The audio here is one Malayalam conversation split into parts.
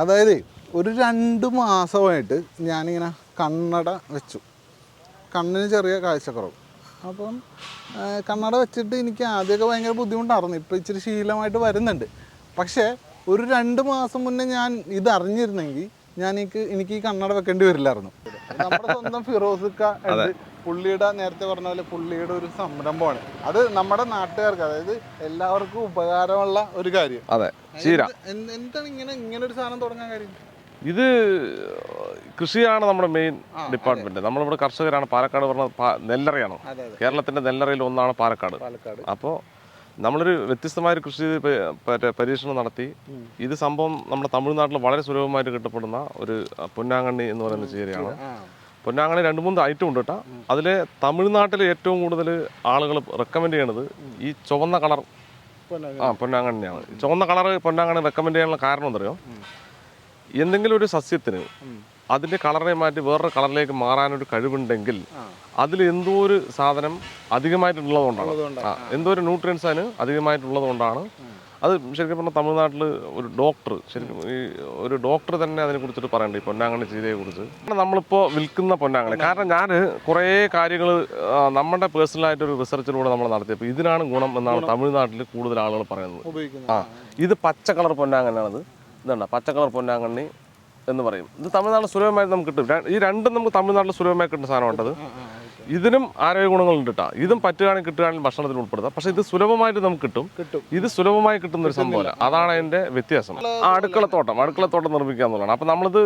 അതായത് ഒരു രണ്ട് മാസമായിട്ട് ഞാനിങ്ങനെ കണ്ണട വെച്ചു. കണ്ണിന് ചെറിയ കാഴ്ചക്കുറവ്. അപ്പം കണ്ണട വെച്ചിട്ട് എനിക്ക് ആദ്യമൊക്കെ ഭയങ്കര ബുദ്ധിമുട്ടായിരുന്നു. ഇപ്പം ഇച്ചിരി ശീലമായിട്ട് വരുന്നുണ്ട്. പക്ഷേ ഒരു രണ്ട് മാസം മുന്നേ ഞാൻ ഇത് അറിഞ്ഞിരുന്നെങ്കിൽ ഞാൻ എനിക്ക് എനിക്ക് ഈ കണ്ണട വെക്കേണ്ടി വരില്ലായിരുന്നു. നമ്മുടെ സ്വന്തം ഫിറോസുക്ക പുള്ളിയുടെ നേരത്തെ പറഞ്ഞ പോലെ പുള്ളിയുടെ ഒരു സംരംഭമാണ്. അത് നമ്മുടെ നാട്ടുകാർക്ക് അതായത് എല്ലാവർക്കും ഉപകാരമുള്ള ഒരു കാര്യം. അതെ ചീര. എന്താണ് ഇങ്ങനെ ഇങ്ങനെ ഒരു സാധനം തുടങ്ങാൻ കാര്യം? ഇത് കൃഷിയാണ് നമ്മുടെ മെയിൻ ഡിപ്പാർട്ട്മെന്റ് നമ്മളിവിടെ കർഷകരാണ്. പാലക്കാട് പറഞ്ഞ നെല്ലറയാണ്. കേരളത്തിന്റെ നെല്ലറയിൽ ഒന്നാണ് പാലക്കാട്. അപ്പോൾ നമ്മളൊരു വ്യത്യസ്തമായ ഒരു കൃഷി പരീക്ഷണം നടത്തി. ഇത് സംഭവം നമ്മുടെ തമിഴ്നാട്ടിൽ വളരെ സുലഭമായിട്ട് കിട്ടപ്പെടുന്ന ഒരു പൊന്നാങ്കണ്ണി എന്ന് പറയുന്ന ചീരയാണ്. ആ പൊന്നാങ്കണ്ണി രണ്ട് മൂന്ന് ഐറ്റം ഉണ്ട് കേട്ടോ അതിൽ തമിഴ്നാട്ടിൽ ഏറ്റവും കൂടുതൽ ആളുകൾ റെക്കമെൻഡ് ചെയ്യണത് ഈ ചുവന്ന കളർ. ആ പൊന്നാങ്കണ്ണിയാണ്. ചുവന്ന കളർ പൊന്നാങ്കണ്ണി റെക്കമെൻഡ് ചെയ്യാനുള്ള കാരണം എന്തറിയോ? എന്തെങ്കിലും ഒരു സസ്യത്തിന് അതിന്റെ കളറിനെ മാറ്റി വേറൊരു കളറിലേക്ക് മാറാനൊരു കഴിവുണ്ടെങ്കിൽ. അതിൽ എന്തോ ഒരു സാധനം അധികമായിട്ടുള്ളതുകൊണ്ടാണ്. എന്തോ ഒരു ന്യൂട്രിയൻസ് അതിന് അധികമായിട്ടുള്ളത് കൊണ്ടാണ് അത് ശരിക്കും പറഞ്ഞാൽ തമിഴ്നാട്ടിൽ ഒരു ഡോക്ടർ ശരിക്കും ഈ ഒരു ഡോക്ടർ തന്നെ അതിനെ കുറിച്ചിട്ട് പറയണ്ട ഈ പൊന്നാങ്കണ്ണി ചീരയെ കുറിച്ച്. നമ്മളിപ്പോൾ വിൽക്കുന്ന പൊന്നാങ്കണ്ണി. കാരണം ഞാൻ കുറേ കാര്യങ്ങൾ നമ്മുടെ പേഴ്സണലായിട്ടൊരു റിസർച്ചിലൂടെ നമ്മൾ നടത്തിയപ്പോൾ ഇതിനാണ് ഗുണം എന്നാണ് തമിഴ്നാട്ടിൽ കൂടുതൽ ആളുകൾ പറയുന്നത്. ആ ഇത് പച്ച കളർ പൊന്നാങ്കണ്ണാണിത്. ഇതുണ്ട? പച്ച കളർ പൊന്നാങ്കണ്ണി എന്ന് പറയും. ഇത് തമിഴ്നാട്ടിൽ സുലഭമായിട്ട് നമുക്ക് കിട്ടും. ഈ രണ്ടും നമുക്ക് തമിഴ്നാട്ടിൽ സുലഭമായി കിട്ടുന്ന സാധനമാണത്. ഇതിനും ആരോഗ്യ ഗുണങ്ങളുണ്ട് കേട്ടോ ഇതും പറ്റുകയാണെങ്കിൽ കിട്ടുകയാണെങ്കിൽ ഭക്ഷണത്തിൽ ഉൾപ്പെടുത്താം. പക്ഷെ ഇത് സുലഭമായിട്ട് നമുക്ക് കിട്ടും. കിട്ടും. ഇത് സുലഭമായി കിട്ടുന്ന ഒരു സംഭവമല്ല. അതാണ് അതിന്റെ വ്യത്യാസം. ആ അടുക്കളത്തോട്ടം അടുക്കളത്തോട്ടം നിർമ്മിക്കുക എന്നുള്ളതാണ്. അപ്പൊ നമ്മളിത്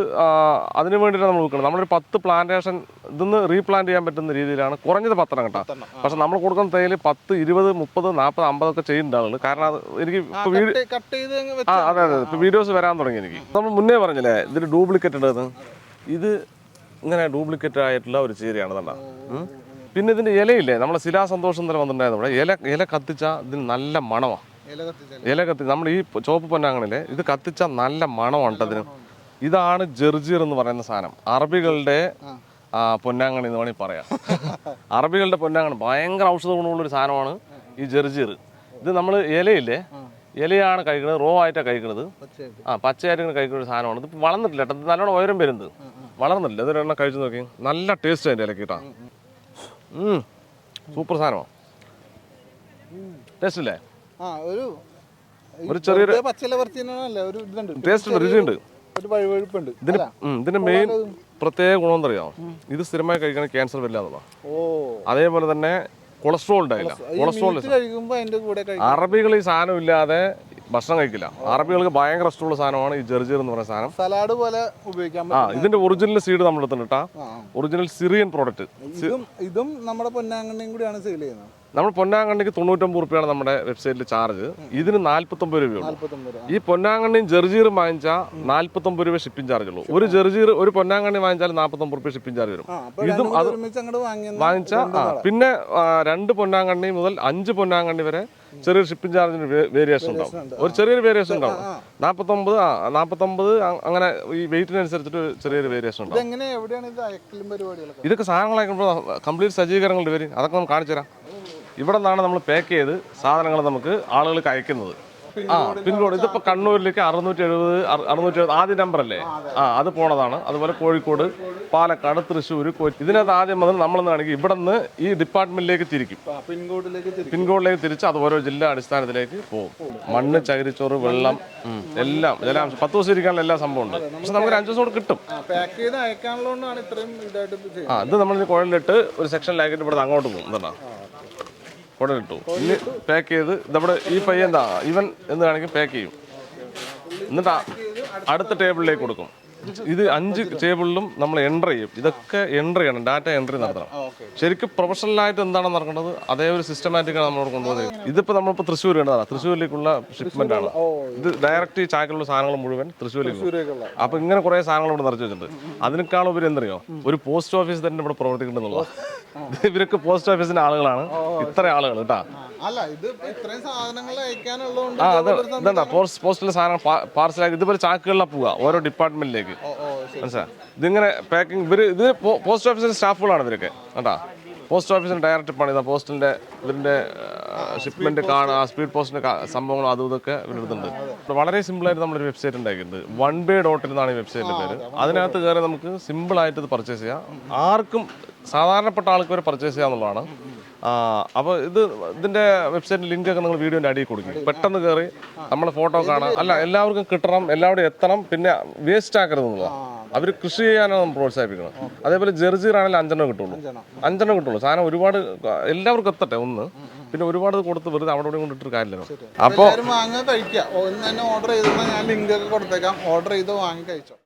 അതിന് വേണ്ടിയിട്ടാണ് നമ്മൾ നോക്കണം നമ്മളൊരു പത്ത് പ്ലാന്റേഷൻ ഇതിന്ന് റീപ്ലാന്റ് ചെയ്യാൻ പറ്റുന്ന രീതിയിലാണ് കുറഞ്ഞത് പത്തെണ്ണം കേട്ടോ. പക്ഷെ നമ്മൾ കൊടുക്കുന്ന തേയിൽ പത്ത് ഇരുപത് മുപ്പത് നാൽപ്പത് അമ്പതൊക്കെ ചെയ്യുന്നുണ്ട് ആളുകൾ കാരണം അത് എനിക്ക് ഇപ്പോൾ അതെ അതെ. ഇപ്പൊ വീഡിയോസ് വരാൻ തുടങ്ങി എനിക്ക്. നമ്മൾ മുന്നേ പറഞ്ഞില്ലേ ഇതിന് ഡ്യൂപ്ലിക്കേറ്റ് ഉണ്ടെന്ന് ഇത് ഇങ്ങനെ ഡ്യൂപ്ലിക്കേറ്റ് ആയിട്ടുള്ള ഒരു ചീരയാണ് തണ്ട പിന്നെ ഇതിന്റെ ഇലയില്ലേ? നമ്മളെ ശിലാസന്തോഷം തന്നെ വന്നിട്ടുണ്ടായിരുന്നു ഇവിടെ. ഇല ഇല കത്തിച്ച ഇതിന് നല്ല മണമാണ് ഇല കത്തി നമ്മൾ ഈ ചോപ്പ് പൊന്നാങ്ങണില്ലേ ഇത് കത്തിച്ച നല്ല മണമുണ്ട് അതിന് ഇതാണ് ജെർജീർ എന്ന് പറയുന്ന സാധനം. അറബികളുടെ പൊന്നാങ്ങണി പൊന്നാങ്കണി എന്ന് വേണമെങ്കിൽ പറയാം. അറബികളുടെ പൊന്നാങ്കണി ഭയങ്കര ഔഷധ ഗുണമുള്ള ഒരു സാധനമാണ് ഈ ജെർജീർ. ഇത് നമ്മൾ ഇലയില്ലേ ഇലയാണ് കഴിക്കുന്നത് റോ ആയിട്ടാണ് കഴിക്കുന്നത് ആ പച്ചയായിട്ട് കഴിക്കുന്ന ഒരു സാധനമാണ്. ഇത് വളർന്നിട്ടില്ല കേട്ടോ. നല്ലോണം ഉയരം വരുന്നത്. വളർന്നില്ല. ഇതൊരെണ്ണം കഴിച്ചു നോക്കി. നല്ല ടേസ്റ്റ് അതിന്റെ ഇലക്ക് കേട്ടോ സൂപ്പർ സാധനമാണ് ടേസ്റ്റ് ഇല്ലേ? ഒരു ചെറിയൊരു- ടേസ്റ്റ് രുചിയുണ്ട്. ഇതിന് ഇതിന്റെ മെയിൻ പ്രത്യേക ഗുണം എന്തറിയാമോ ഇത് സ്ഥിരമായി കഴിക്കണ ക്യാൻസർ വരില്ല എന്നുള്ളതാണ് അതേപോലെ തന്നെ കൊളസ്ട്രോൾ ഉണ്ടായില്ല. കൊളസ്ട്രോൾ അറബികൾ ഈ സാധനം ഇല്ലാതെ ഭക്ഷണം കഴിക്കില്ല. അറബികൾക്ക് ഭയങ്കര ഇഷ്ടമുള്ള സാധനമാണ് ഈ ജെർജിർ എന്ന് പറയുന്ന സാധനം. സലാഡ് പോലെ ഉപയോഗിക്കാൻ ആ ഇതിന്റെ ഒറിജിനൽ സീഡ് നമ്മൾ എടുത്തിട്ടാ. ഒറിജിനൽ സിറിയൻ പ്രോഡക്റ്റ് ഇതും ഇതും നമ്മുടെ പൊന്നാങ്കണ്ണിയും കൂടിയാണ് സെയിൽ ചെയ്യുന്നത്. നമ്മൾ പൊന്നാങ്കണ്ണിക്ക് തൊണ്ണൂറ്റൊമ്പത് റുപ്യാണ് നമ്മുടെ വെബ്സൈറ്റിൽ ചാർജ് ഇതിന് നാല്പത്തൊമ്പത് രൂപയുള്ളൂ ഈ പൊന്നാങ്കണ്ണിയും ജെർജീറും വാങ്ങിച്ചാൽ നാല്പത്തൊമ്പത് രൂപ ഷിപ്പിംഗ് ചാർജ് ഉള്ളൂ. ഒരു ജെർജീർ ഒരു പൊന്നാങ്കണ്ണി വാങ്ങിച്ചാൽ നാൽപ്പത്തൊമ്പത് റുപ്യ ഷിപ്പിംഗ് ചാർജ് വരും. ഇതും അത് വാങ്ങിച്ചാൽ പിന്നെ രണ്ട് പൊന്നാങ്കണ്ണി മുതൽ അഞ്ച് പൊന്നാങ്കണ്ണി വരെ ചെറിയൊരു ഷിപ്പിംഗ് ചാർജിന് വേരിയേഷൻ ഉണ്ടാവും. ഒരു ചെറിയൊരു വേരിയേഷൻ ഉണ്ടാവും. നാൽപ്പത്തൊമ്പത് നാൽപ്പത്തൊമ്പത് അങ്ങനെ ഈ വെയിറ്റിനനുസരിച്ചിട്ട് ചെറിയൊരു വേരിയേഷൻ ഉണ്ടാവും. ഇതൊക്കെ ഇതൊക്കെ സാധനങ്ങളായി കംപ്ലീറ്റ് സജ്ജീകരണങ്ങളുടെ വരും അതൊക്കെ നമുക്ക് കാണിച്ചു തരാം ഇവിടെ നിന്നാണ് നമ്മൾ പാക്ക് ചെയ്ത് സാധനങ്ങൾ നമുക്ക് ആളുകൾക്ക് അയക്കുന്നത്. ആ പിൻകോഡ്. ഇതിപ്പോൾ കണ്ണൂരിലേക്ക് അറുന്നൂറ്റി എഴുപത് അറുന്നൂറ്റി എഴുപത് ആദ്യ നമ്പർ അല്ലേ? ആ അത് പോണതാണ്. അതുപോലെ കോഴിക്കോട് പാലക്കാട് തൃശ്ശൂർ കൊച്ചി. ഇതിനകത്ത് ആദ്യം മുതൽ നമ്മളെന്നാണെങ്കിൽ ഇവിടെ നിന്ന് ഈ ഡിപ്പാർട്ട്മെന്റിലേക്ക് തിരിക്കും. പിൻകോഡിലേക്ക് തിരിച്ച് അത് ഓരോ ജില്ലാ അടിസ്ഥാനത്തിലേക്ക് പോകും. മണ്ണ് ചകിരിച്ചോറ് വെള്ളം എല്ലാം ജലാംശം. പത്ത് ദിവസം ഇരിക്കാനുള്ള എല്ലാ സംഭവം ഉണ്ട് പക്ഷെ നമുക്ക് അഞ്ചു ദിവസം കൂടെ കിട്ടും. ആ ഇത് നമ്മൾ കോഴിലിട്ട് ഒരു സെക്ഷൻ ലാഗിട്ട് ഇവിടെ അങ്ങോട്ട് പോകും. എന്താ ഇട്ടു ഇനി പാക്ക് ചെയ്ത് നമ്മുടെ ഈ പയ്യൻ എന്താ ഇവൻ എന്ന് കാണിക്കും പാക്ക് ചെയ്യും. എന്നിട്ട് അടുത്ത ടേബിളിലേക്ക് കൊടുക്കും. ഇത് അഞ്ച് ടേബിളിലും നമ്മൾ എന്റർ ചെയ്യും. ഇതൊക്കെ എന്റർ ചെയ്യണം. ഡാറ്റ എൻട്രി നടത്തണം. ശരിക്കും പ്രൊഫഷണലായിട്ട് എന്താണ് നടക്കുന്നത് അതേ ഒരു സിസ്റ്റമാറ്റിക്കാണ് നമ്മളോട് കൊണ്ടുപോകുന്നത്. ഇതിപ്പോൾ നമ്മളിപ്പോൾ തൃശ്ശൂർ കണ്ടതാണ് തൃശ്ശൂരിലേക്കുള്ള ഷിപ്മെന്റ് ആണ്. ഇത് ഡയറക്റ്റ് ചാക്കിലുള്ള സാധനങ്ങൾ മുഴുവൻ തൃശ്ശൂരിലേക്ക് അപ്പോൾ അപ്പൊ ഇങ്ങനെ കുറെ സാധനങ്ങൾ ഇവിടെ നിറച്ചു വെച്ചിട്ടുണ്ട്. അതിനേക്കാളും ഉപരി എന്തറിയോ? ഒരു പോസ്റ്റ് ഓഫീസ് തന്നെ ഇവിടെ പ്രവർത്തിക്കുന്നുള്ളത്. ഇവരൊക്കെ പോസ്റ്റ് ഓഫീസിന്റെ ആളുകളാണ്. ഇത്ര ആളുകൾ കേട്ടാ. ആ അത് ഇതെന്താ പോസ്റ്റ് പോസ്റ്റിലെ സാധനം പാർസലാക്കി. ഇതുപോലെ ചാക്കുകളിലാണ് പോവുക ഓരോ ഡിപ്പാർട്ട്മെന്റിലേക്ക് മനസ്സിലാ ഇതിങ്ങനെ പാക്കിംഗ് ഇവർ ഇത് പോസ്റ്റ് ഓഫീസിലെ സ്റ്റാഫുകളാണ് ഇവരൊക്കെ കേട്ടാ പോസ്റ്റ് ഓഫീസിന് ഡയറക്റ്റ് പണിത. പോസ്റ്റിന്റെ ഇതിന്റെ ഷിപ്മെന്റ് കാണുക സ്പീഡ് പോസ്റ്റിന്റെ സംഭവങ്ങളും അതും ഇതൊക്കെ ഇവരെടുത്തുണ്ട് വളരെ സിമ്പിളായിട്ട് നമ്മളൊരു വെബ്സൈറ്റ് ഉണ്ടാക്കിയിട്ടുണ്ട്. വൺ ബേ ഡോട്ട് എന്നാണ് ഈ വെബ്സൈറ്റിന്റെ പേര്. അതിനകത്ത് കയറി നമുക്ക് സിമ്പിളായിട്ട് ഇത് പർച്ചേസ് ചെയ്യാം. ആർക്കും സാധാരണപ്പെട്ട ആൾക്ക് വരെ പർച്ചേസ് ചെയ്യാന്നുള്ളതാണ്. അപ്പോൾ ഇത് ഇതിന്റെ വെബ്സൈറ്റിന്റെ ലിങ്ക് ഒക്കെ നിങ്ങൾ വീഡിയോന്റെ അടിയിൽ കൊടുക്കും. പെട്ടെന്ന് കയറി നമ്മളെ ഫോട്ടോ കാണാം. അല്ല എല്ലാവർക്കും കിട്ടണം എല്ലാവരും എത്തണം പിന്നെ വേസ്റ്റ് ആക്കരുത് എന്നുള്ളതാണ്. അവർ കൃഷി ചെയ്യാനാണ് നമ്മൾ പ്രോത്സാഹിപ്പിക്കണം. അതേപോലെ ജെർജീറാണെങ്കിൽ അഞ്ചെണ്ണം കിട്ടുള്ളൂ. അഞ്ചെണ്ണം. കിട്ടുള്ളൂ. സാധനം ഒരുപാട് എല്ലാവർക്കും എത്തട്ടെ ഒന്ന്. പിന്നെ ഒരുപാട് കൊടുത്ത് വെറുതെ അവിടെ ഇവിടെ കൊണ്ടിട്ട് കാര്യമില്ലല്ലോ. അപ്പോൾ എല്ലാവരും വാങ്ങാൻ കഴിക്കാം ഒന്ന് തന്നെ ഓർഡർ ചെയ്തെന്നാൽ ഞാൻ ലിങ്ക് ഒക്കെ കൊടുത്തേക്കാം. ഓർഡർ ചെയ്ത് വാങ്ങി കഴിച്ചോ.